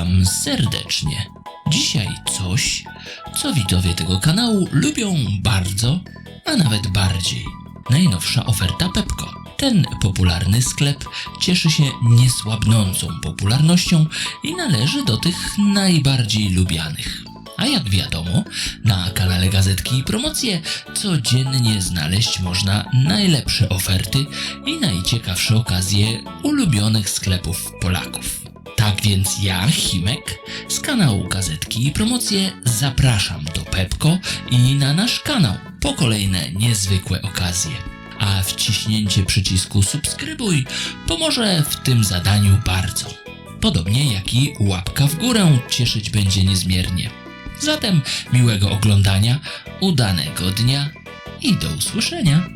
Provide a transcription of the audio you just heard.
Witam serdecznie. Dzisiaj coś, co widzowie tego kanału lubią bardzo, a nawet bardziej. Najnowsza oferta Pepko. Ten popularny sklep cieszy się niesłabnącą popularnością i należy do tych najbardziej lubianych. A jak wiadomo, na kanale Gazetki i Promocje codziennie znaleźć można najlepsze oferty i najciekawsze okazje ulubionych sklepów Polaków. Tak więc ja, Himek, z kanału Gazetki i Promocje zapraszam do Pepko i na nasz kanał po kolejne niezwykłe okazje. A wciśnięcie przycisku subskrybuj pomoże w tym zadaniu bardzo. Podobnie jak i łapka w górę cieszyć będzie niezmiernie. Zatem miłego oglądania, udanego dnia i do usłyszenia.